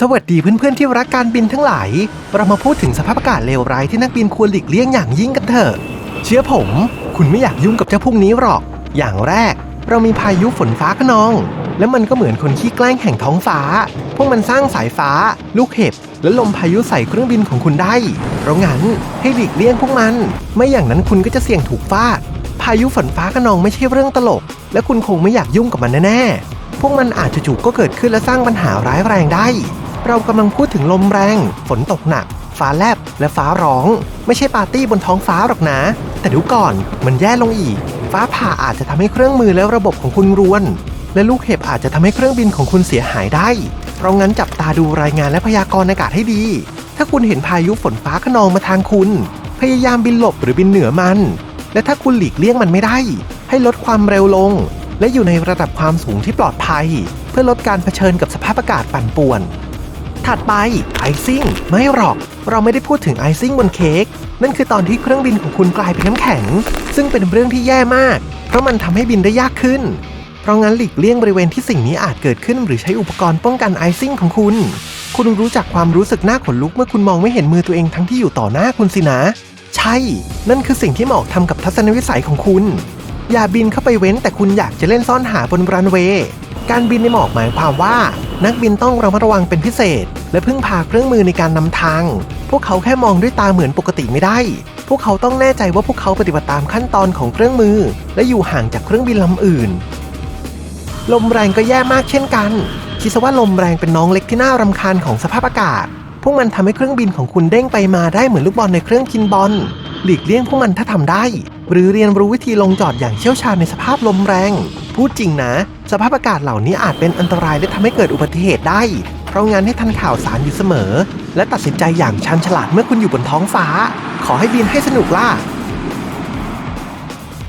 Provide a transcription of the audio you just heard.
สวัสดีเพื่อนๆที่รักการบินทั้งหลาย เรามาพูดถึงสภาพอากาศเลวร้ายที่นักบินควรหลีกเลี่ยงอย่างยิ่งกันเถอะ เชื่อผม คุณไม่อยากยุ่งกับเจ้าพวกนี้หรอก อย่างแรก เรามีพายุฝนฟ้าขนอง และมันก็เหมือนคนขี้แกล้งแห่งท้องฟ้า พวกมันสร้างสายฟ้า ลูกเห็บ และลมพายุใส่เครื่องบินของคุณได้ เพราะงั้นให้หลีกเลี่ยงพวกมัน ไม่อย่างนั้นคุณก็จะเสี่ยงถูกฟาด พายุฝนฟ้าขนองไม่ใช่เรื่องตลก และคุณคงไม่อยากยุ่งกับมันแน่ๆ พวกมันอาจจะจู่ๆก็เกิดขึ้นและสร้างปัญหาร้ายแรงได้ เรากำลังพูดถึงลมแรง ฝนตกหนัก ฟ้าแลบและฟ้าร้อง ไม่ใช่ปาร์ตี้บนท้องฟ้าหรอกนะ แต่ดูก่อนมันแย่ลงอีก ฟ้าผ่าอาจจะทำให้เครื่องมือและระบบของคุณรวน และลูกเห็บอาจจะทำให้เครื่องบินของคุณเสียหายได้ เพราะงั้นจับตาดูรายงานและพยากรณ์อากาศให้ดี ถ้าคุณเห็นพายุฝนฟ้าขนองมาทางคุณ พยายามบินหลบหรือบินเหนือมัน และถ้าคุณหลีกเลี่ยงมันไม่ได้ ให้ลดความเร็วลง และอยู่ในระดับความสูงที่ปลอดภัย เพื่อลดการเผชิญกับสภาพอากาศปั่นป่วน ถัดไปไอซิ่งไม่หรอก เราไม่ได้พูดถึงไอซิ่งบนเค้กนั่นคือตอนที่เครื่องบินของคุณกลายเป็นน้ำแข็ง ซึ่งเป็นเรื่องที่แย่มาก เพราะมันทำให้บินได้ยากขึ้น เพราะงั้นหลีกเลี่ยงบริเวณที่สิ่งนี้อาจเกิดขึ้น หรือใช้อุปกรณ์ป้องกันไอซิ่งของคุณ คุณรู้จักความรู้สึกหน้าขนลุกเมื่อคุณมองไม่เห็นมือตัวเองทั้งที่อยู่ต่อหน้าคุณสินะ ใช่ นั่นคือสิ่งที่หมอกทำกับทัศนวิสัยของคุณ อย่าบินเข้าไปเว้นแต่คุณอยากจะเล่นซ่อนหาบนรันเวย์การบินในหมอกหมายความว่า นักบินต้องระมัดระวังเป็นพิเศษ และพึ่งพาเครื่องมือในการนำทาง พวกเขาแค่มองด้วยตาเหมือนปกติไม่ได้ พวกเขาต้องแน่ใจว่าพวกเขาปฏิบัติตามขั้นตอนของเครื่องมือ และอยู่ห่างจากเครื่องบินลำอื่น ลมแรงก็แย่มากเช่นกันคิดซะว่าลมแรงเป็นน้องเล็กที่น่ารำคาญของสภาพอากาศ วกมันทำให้เครื่องบินของคุณเด้งไปมาได้เหมือนลูกบอลในเครื่องพินบอล หลีกเลี่ยงพวกมันถ้าทำได้ หรือเรียนรู้วิธีลงจอดอย่างเชี่ยวชาญในสภาพลมแรง พูดจริงนะ สภาพอากาศเหล่านี้อาจเป็นอันตรายและทำให้เกิดอุบัติเหตุได้ เพราะงั้นให้ทันข่าวสารอยู่เสมอ และตัดสินใจอย่างชันฉลาดเมื่อคุณอยู่บนท้องฟ้า ขอให้บินให้สนุกล่ะ